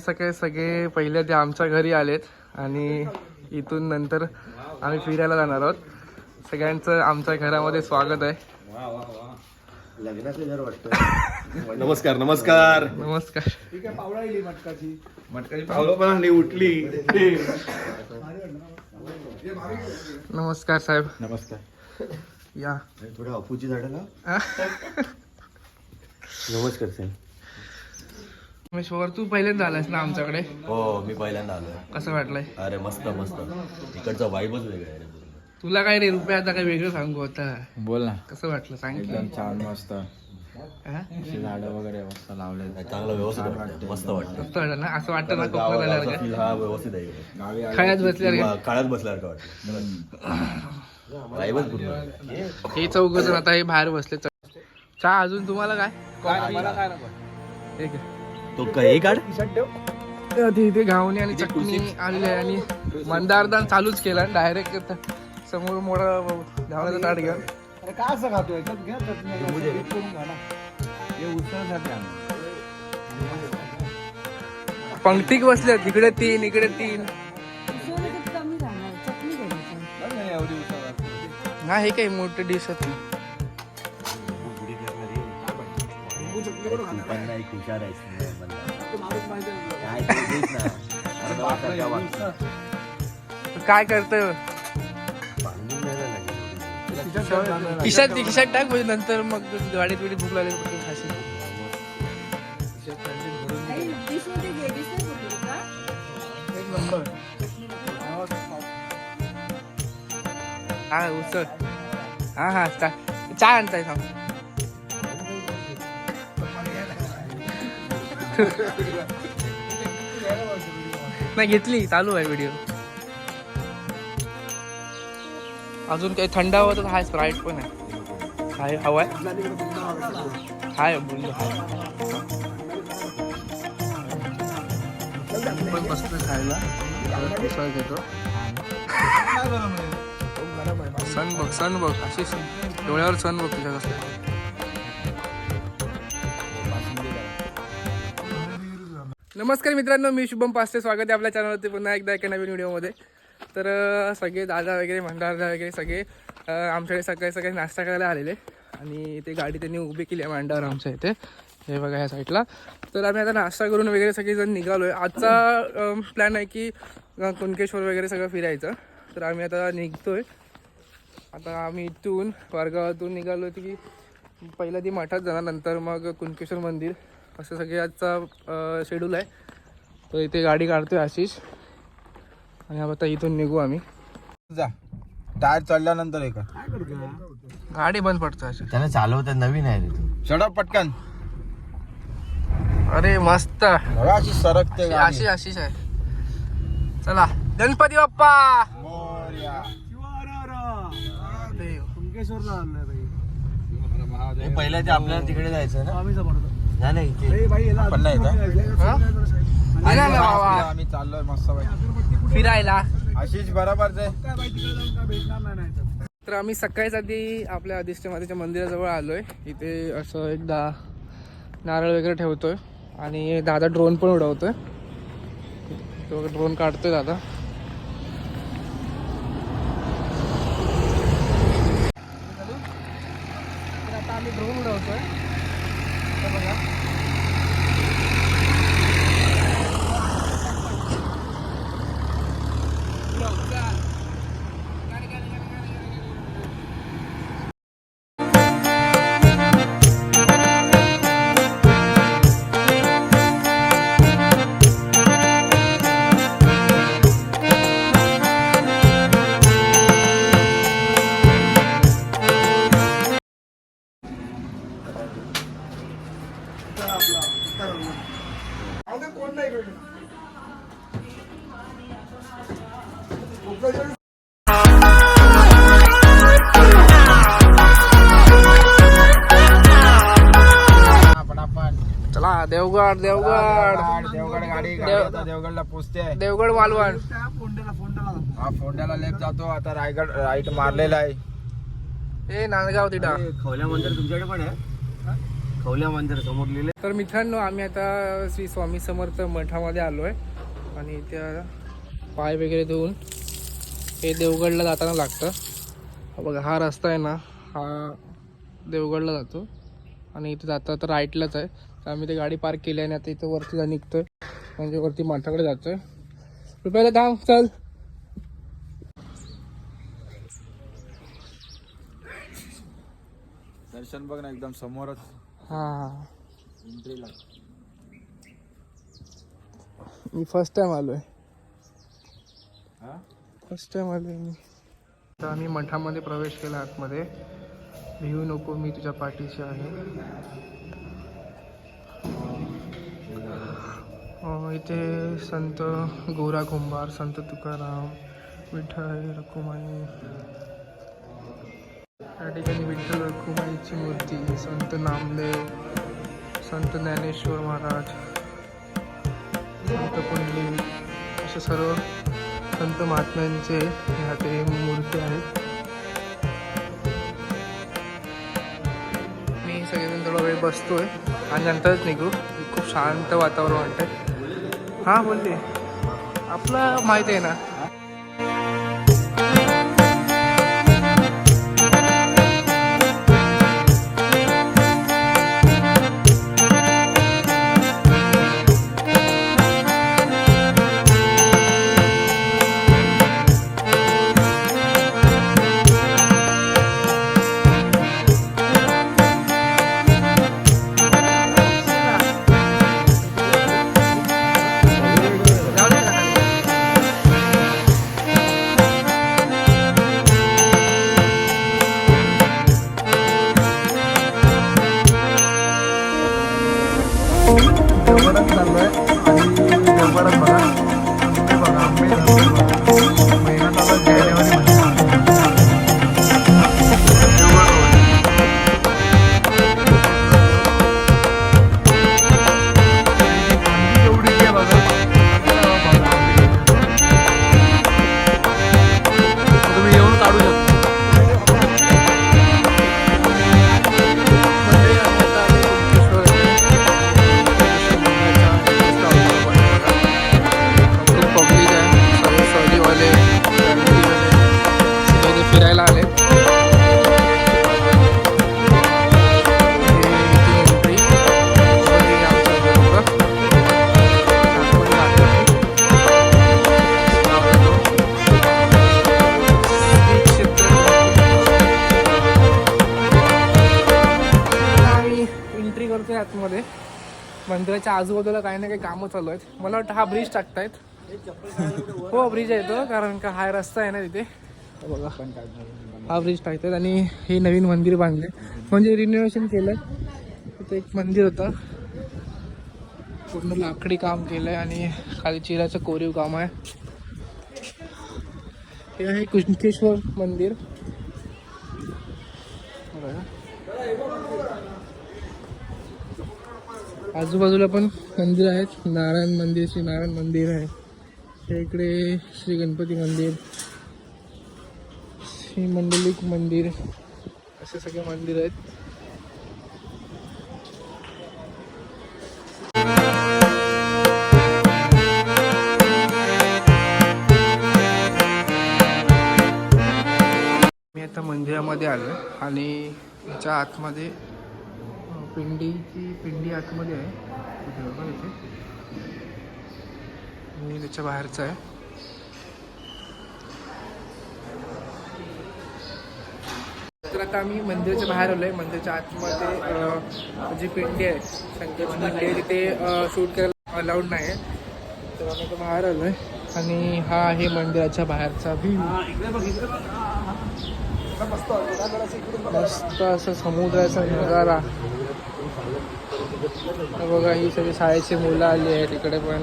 सकाळी सकाळी सगळे पहिले ते आमच्या घरी आलेत आणि इथून नंतर आम्ही फिरायला जाणार आहोत. सगळ्यांचं आमच्या घरामध्ये स्वागत आहे. नमस्कार नमस्कार. नमस्कार. मटकाची. पावलं पण उठली. नमस्कार साहेब. नमस्कार. या. थोडं अपूची झाडं ना? नमस्कार साहेब. रमेश्वर तू पहिल्यांदा आलास ना आमच्याकडे? हो मी पहिल्यांदा आलोय. कसं वाटलंय? अरे मस्त मस्त. इकडचा वाईबच वेगळा आहे. तुला काय रे रुपये आता काय वेगळं सांगू आता? बोल ना. कसं वाटलं? सांग की. एकदम छान मस्त. हा? अशी झाडं वगैरे मस्त लावले नाही, चांगलं व्यवस्थित वाटतं. मस्त वाटतं. मस्त वाटलं ना? असं वाटतं ना गावचा feel हा व्यवस्थित आहे. इकडे. गावी खळ्यात बसल्यावर किंवा काळात बसल्यासारखं वाटतं. वाईबच पूर्ण आहे. हे चौघ जण आता हे बाहेर बसले चहा अजून तुम्हाला काय? ठीक आहे तो काही काढ. ते इथे घावणी आणि चटणी आलेली आहे आणि मंदारदान चालूच केला. डायरेक्ट समोर मोठा धावण्याचा ताट घेऊन. अरे काय असं खातो याच्यात घ्या चटणी करून. हे आणलं. पंक्तीक बसले तिकडे तीन इकडे तीन. सोबतच कमी राहणार चटणी घ्यायची. बघ ना एवढी उसळ असते. हा हे काही मोठे डिश होती हुशार आहेस. काय तेच ना. अर्धा वाजता काय वाजता. काय करतोय. खिशात खिशात टाक म्हणजे नंतर मग गाडीत बिडीत भूक लागली पटकन का हा उसळ हा हा चा- चहा आणताय सांग नाही घेतली चालू आहे व्हिडिओ अजून काही थंड हवं तर हाय स्प्राईट पण आहे. हाय हवाय हाय हाय पण बसतो खायला. उसळ घेतो सन बघ सन बघ. अशी सन डोळ्यावर सन बघ तुझ्या कसं नमस्कार मित्रांनो मी शुभम पास्टे. स्वागत आहे आपल्या चॅनलवरती पुन्हा एकदा एका नवीन व्हिडिओमध्ये तर सगळे दादा वगैरे भंडारदा वगैरे सगळे आमच्याकडे सकाळी सकाळी नाश्ता करायला आलेले. आणि ते गाडी त्यांनी उभी केली आहे मांडावर आमच्या इथे. हे बघा ह्या साईडला तर आम्ही आता नाश्ता करून वगैरे सगळेजण निघालो आहे आजचा प्लॅन आहे की कुणकेश्वर वगैरे सगळं फिरायचं. तर आम्ही आता निघतो आहे आता आम्ही इथून वारगावातून निघालो होतो की पहिलं ती मठात जाणार नंतर मग कुणकेश्वर मंदिर. असं सगळे आजचा शेड्यूल आहे. तर इथे गाडी काढतोय आशिष. आणि आता इथून निघू आम्ही. जा. टायर चढल्यानंतर हे कर गाडी बंद पडतो आशिष. त्याला चालवतात नवीन आहे रे तू. चढव पटकन. अरे मस्त. बघा अशी सरकते गाडी. आशिष आशिष आहे. चला. गणपती बाप्पा! मोरया. देव. हे पहिलं ते आपल्याला तिकडे जायचं ना? नाही नाही ते आपण नाही येत, हा? हा? फिरायला बाबा. आम्ही चाललोय मस्त. फिरायला. आशिष बरोबर आहे तर. आम्ही सकाळीच आधी आपल्या अधिष्ठ मातेच्या मंदिराजवळ आलोय. इथे असं एकदा नारळ वगैरे ठेवतोय. आणि दादा ड्रोन पण उडवतोय. ड्रोन काढतोय दादा. चला देवगड देवगड. देवगड गाडी देव- देवगडला पोचते देवगड मालवण हा फोंड्याला लेफ्ट जातो. आता रायगड राईट मारलेला आहे. ए नांदगाव तिटा खवल्या मंदिर तुमच्याकडे पण आहे? खवल्या मंदिर समोर लिहिले तर मित्रांनो आम्ही आता श्री स्वामी समर्थ मठामध्ये आलो आहे आणि त्या पाय वगैरे धुवून हे देवगडला जाताना लागतं. बघा हा रस्ता आहे ना हा देवगडला जातो. आणि इथे जाता तर राईटलाच आहे. तर आम्ही ते गाडी पार्क केली आणि आता इथं वरती जा निघतोय. म्हणजे वरती मठाकडे जातोय. रुपयाला थांब चल. दर्शन बघ ना एकदम समोरच. हा. एंट्रीला मी फर्स्ट टाइम आलो आहे हा? फर्स्ट टाइम आलो मी तर आम्ही मठामध्ये प्रवेश केला आतमध्ये. भिवू नको मी तुझ्या पाठीशी आहे. इथे संत गोरा कुंभार संत तुकाराम विठ्ठल रखुमाई. या ठिकाणी विठ्ठल रखुमाईची मूर्ती संत नामदेव संत ज्ञानेश्वर महाराज संत पुंडली असे सर्व संत महात्म्यांचे ह्या ते मूर्ती आहेत. मी सगळेजण थोडा वेळ बसतोय आणि नंतरच निघू. खूप शांत वातावरण वाटतंय. हां बोलते आपलं माहीत आहे ना मंदिराच्या आजूबाजूला काही ना काही कामं चालू आहेत. मला वाटतं हा ब्रिज टाकतायत. हो ब्रिज आहे तो कारण का हा रस्ता आहे ना तिथे. बघा हा ब्रिज टाकतात आणि हे नवीन मंदिर बांधले म्हणजे रिनोव्हेशन केलं तिथे एक मंदिर होतं. पूर्ण लाकडी काम केलंय आणि खाली चिराचं कोरीव काम आहे. हे आहे कुंकेश्वर मंदिर. आजूबाजूला पण मंदिर आहेत. नारायण मंदिर श्री नारायण मंदिर आहे. त्या इकडे श्री गणपती मंदिर श्री मंडलिक मंदिर असे सगळे मंदिर आहेत. मी आता मंदिरामध्ये आलो आणि त्याच्या आतमध्ये पिंडीची पिंडी आतमध्ये आहे. बघा इथे. मी त्याच्या बाहेरचा आहे. तर आता आम्ही मंदिराच्या बाहेर आलो आहे मंदिराच्या आतमध्ये जी पिंडी आहे शंकरची पिंडी आहे तिथे शूट करायला अलाउड नाही आहे तर आम्ही आता बाहेर आलो आहे आणि हा आहे मंदिराच्या बाहेरचा व्ह्यू मस्त असं समुद्राचा नजारा. बघा ही सगळी शाळेची मुलं आली आहेत इकडे पण.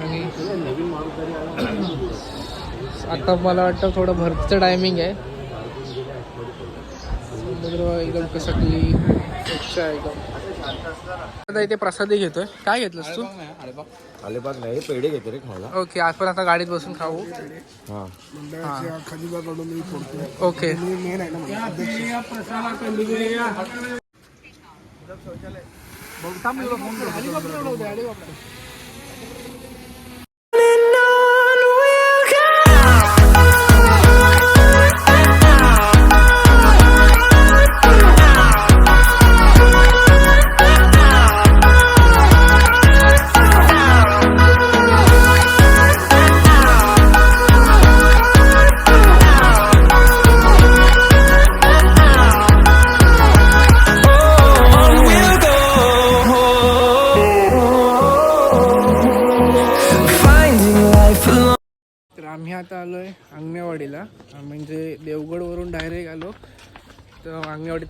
आणि आता मला वाटतं थोडं भरतीचं टायमिंग आहे. समुद्र एकदम कसं क्लीन अच्छा एकदम आता इथे प्रसादी घेतोय. काय घेतलंस तू? अलिबाग नाही पेढे घेते रे खायला. ओके आज पण आता गाडीत बसून खाऊ. हा. ओके. तर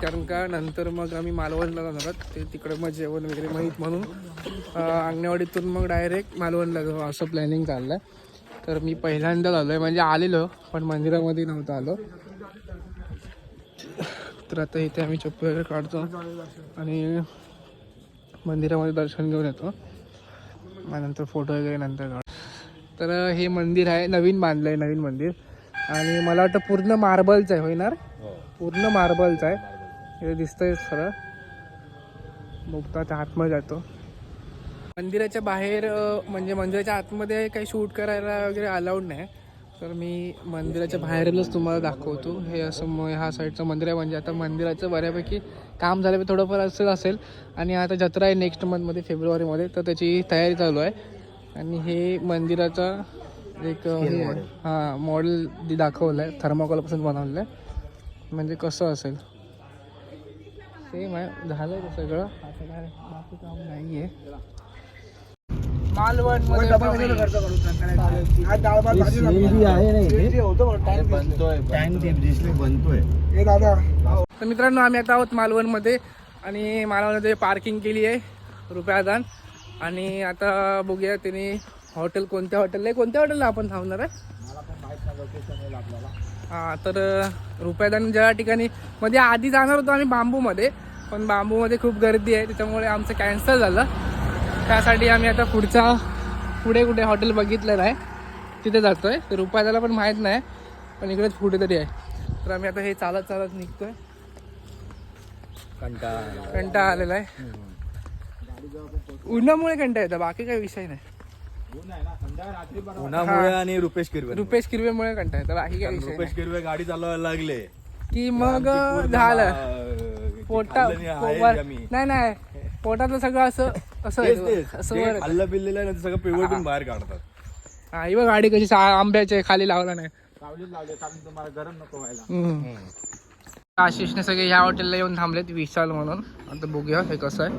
कारण का नंतर मग आम्ही मालवणला जाणार आहोत. ते तिकडे मग जेवण वगैरे माहीत म्हणून अंगणेवाडीतून मग डायरेक्ट मालवणला जाऊ असं प्लॅनिंग चाललं आहे तर मी पहिल्यांदाच आलो आहे म्हणजे आलेलो पण मंदिरामध्ये नव्हतं आलो. तर आता इथे आम्ही चप्पल वगैरे काढतो आणि मंदिरामध्ये दर्शन घेऊन येतो. मग नंतर फोटो वगैरे नंतर काढ. तर हे मंदिर आहे नवीन बांधलं आहे नवीन मंदिर. आणि मला वाटतं पूर्ण मार्बलचं आहे होईनार पूर्ण मार्बलचं आहे. हे दिसतंय बघता त्या आतमध्ये जातो. मंदिराच्या बाहेर म्हणजे मंदिराच्या आतमध्ये काही शूट करायला वगैरे अलाउड नाही. तर मी मंदिराच्या बाहेरच तुम्हाला दाखवतो. हे असं म ह्या साईडचं मंदिर आहे. म्हणजे आता मंदिराचं बऱ्यापैकी काम झालं थोडंफार असं असेल. आणि आता जत्रा आहे नेक्स्ट मंथमध्ये फेब्रुवारीमध्ये. तर त्याची तयारी चालू आहे. आणि हे मंदिराचा एक हे हां मॉडेल दाखवलं आहे थर्माकोलपासून बनवलं आहे म्हणजे कसं असेल? सेम आहे. झालं सगळं. आता काय बाकी काम नाही आहे. मालवण बनतोय तर मित्रांनो आम्ही आता आहोत मालवणमध्ये आणि मालवणमध्ये पार्किंग केली आहे रुपयादान. आणि आता बघूया त्यांनी हॉटेल कोणत्या हॉटेलला आहे. कोणत्या हॉटेलला आपण थांबणार आहे? हां तर रुपयादान ज्या ठिकाणी मध्ये आधी जाणार होतो आम्ही बांबूमध्ये पण बांबूमध्ये खूप गर्दी आहे त्याच्यामुळे आमचं कॅन्सल झालं. त्यासाठी आम्ही आता पुढचा पुढे कुठे हॉटेल बघितलं नाही. तिथे जातोय. तर रुपयाला पण माहीत नाही पण इकडेच पुढे तरी आहे. तर आम्ही आता हे चालत चालत निघतोय. कंटाळा कंटाळा आलेला आहे. उन्हामुळे कंटाळा येतं बाकी काही विषय नाही. उन्हामुळे आणि रुपेश किरवे. रुपेश किरवेमुळे कंटाळा येतं. बाकी काही विषय रुपेश किरवे गाडी चालवायला लागले. नाही की मग झालं. पोटा पोवर- नाही नाही. पोटातलं सगळं असं असं येतं. असं वर येतं. खाल्लं पिल्लेलं आहे ना ते सगळं पिवटून बाहेर काढतात. हा ही बघ गाडी कशी सा- आंब्याचे खाली लावला नाही. गरम नको व्हायला. हम्म. आशिषने सगळे ह्या हॉटेलला येऊन थांबलेत विशाल म्हणून. आता बघूया हे कसं आहे.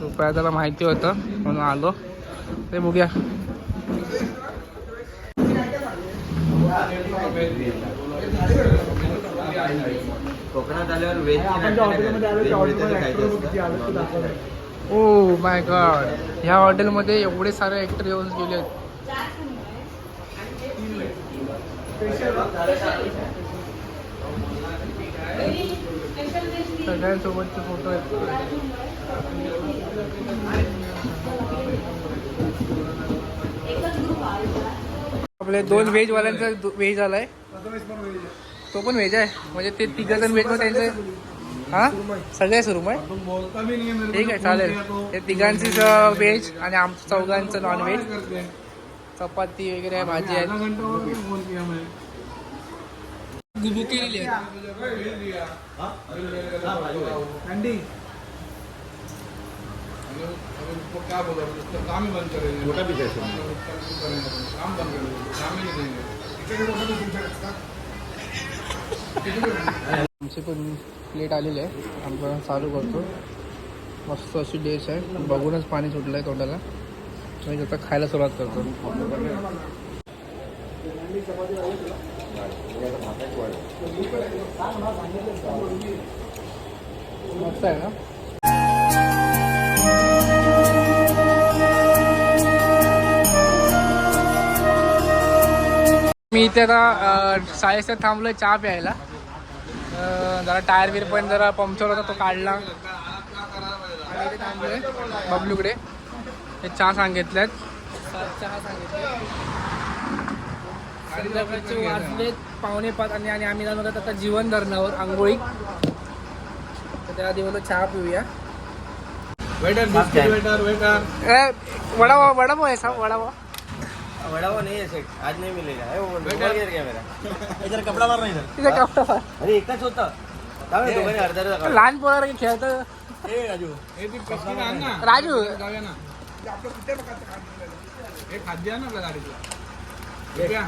रुपया त्याला माहिती होतं म्हणून आलो. ते बघूया कोकणात आल्यावर व्हेज ओ माय गॉड ह्या हॉटेलमध्ये एवढे सारे ऍक्टर येऊन गेले सगळ्यांसोबतचे फोटो आहेत. आपले दोन व्हेज वाल्यांचा व्हेज आलाय. तो पण व्हेज आहे. म्हणजे ते तिघ जण व्हेजमध्ये त्यांचं हा? सगळे सुरू आहे ठीक आहे चालेल. हे तिघांची व्हेज आणि आमचं चौघांचं नॉन व्हेज चपाती वगैरे आहे भाजी आहे गुबू केलेली आहे. अंडी मोठा पीस आहे आमची पण प्लेट आलेली आहे आपण चालू करतो। मस्त अशी डिश आहे। बघूनच पाणी सुटलं आहे तोंडाला. मी आता खायला सुरुवात करतो. मस्त आहे ना? इथे आता अं, साडेसात थांबलोय चहा प्यायला. जरा टायर बीर पण जरा पंक्चर होता तो काढला. इथे थांबलोय बबलूकडे. हे चहा सांगितल्यात सात चहा सांगितले संध्याकाळचे वाजलेत पावणे पाच आणि आणि आम्ही जाणार आहोत आता जीवन धरणावर आंघोळी. तर त्या दिवस चहा पिऊया. Waiter waiter waiter. ए, वडापाव वडापाव आहे सा वडापाव. वडापाव नहीं है सेट आज नहीं मिलेगा है वो मोबाइल गिर गया मेरा इधर कपड़ा मारना इधर. तिथे कपडा अरे एकटाच होता. काय दोघांनी अर्धा अर्धा काढला. लहान पोराला खेळतं. ए राजू. हे ती पिशवी आण ना. राजू. जाऊया ना. हे खाद्य आहे ना आपल्या गाडीतलं. घ्या.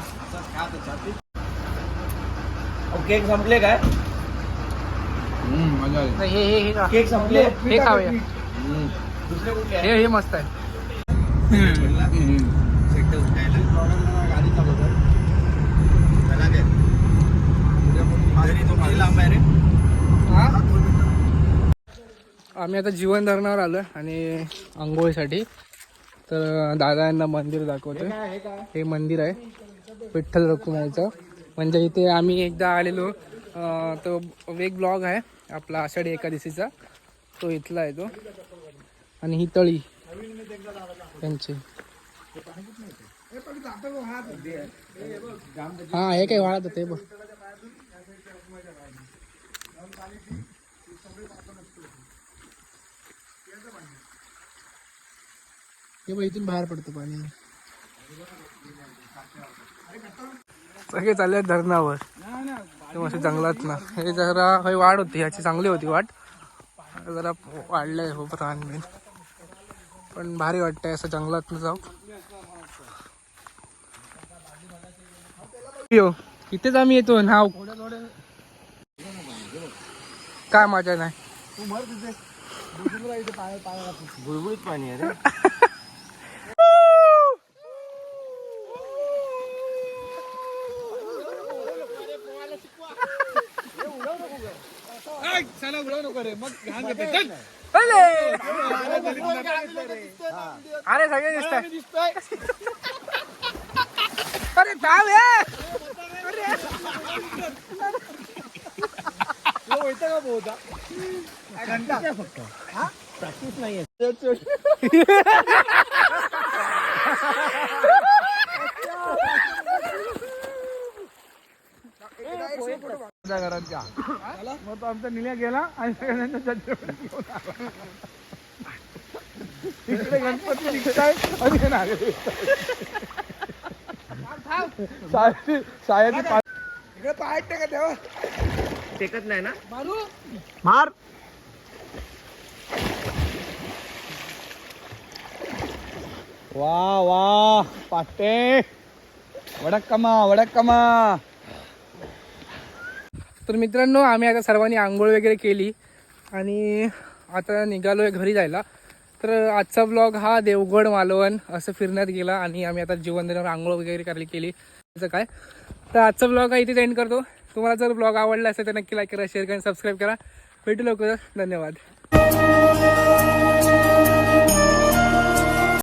अहो, केक संपले काय? मजा आली. नाही, हे हे हे खा. केक संपले? हे खाऊया. दुसरे कुठले? हे हे मस्त आहे. गाडी चालवतात आम्ही आता जीवन धरणावर आलो आणि आंघोळीसाठी. तर दादा यांना मंदिर दाखवतोय. हे मंदिर आहे विठ्ठल रखुमाईचं. म्हणजे इथे आम्ही एकदा आलेलो. तो एक ब्लॉग आहे आपला आषाढी एकादशीचा. तो इथला आहे तो. आणि ही तळी. त्यांची. हा हे काही वाढत होते बघ. हे बघ इथून बाहेर पडतं पाणी. सगळे चालले धरणावर. मस्त जंगलात ना. हे जरा काही वाढ होती ह्याची चांगली होती वाट जरा वाढलंय हो प्राण. बिन पण भारी वाटतंय असं जंगलात जाऊ यो इथेच आम्ही येतो. नाव. काय मजा नाही. गुळगुळीत पाणी आहे. अरे! सगळे दिसत अरे थांब ये! त्या घरात जा मग तो आमचा निल्या गेला आणि सगळ्यांना जजमेंट इकडे गणपती निघताय आणि हे नागे दिसतायत. साहेब- साहेब टेकत नाही ना? मार? वा वा पाटे वडक कमा वडक कमा तर मित्रांनो आम्ही आता सर्वांनी आंघोळ वगैरे केली आणि आता निघालो आहे घरी जायला. तर आजचा ब्लॉग हा देवगड मालवण असं फिरण्यात गेला आणि आम्ही आता जीवन दिनावर आंघोळ वगैरे करायला केली. त्याचं काय? तर आजचा ब्लॉग हा इथेच एंड करतो. तुम्हाला जर ब्लॉग आवडला असेल तर नक्की लाईक करा शेअर करा सबस्क्राईब करा. भेटू लवकर धन्यवाद.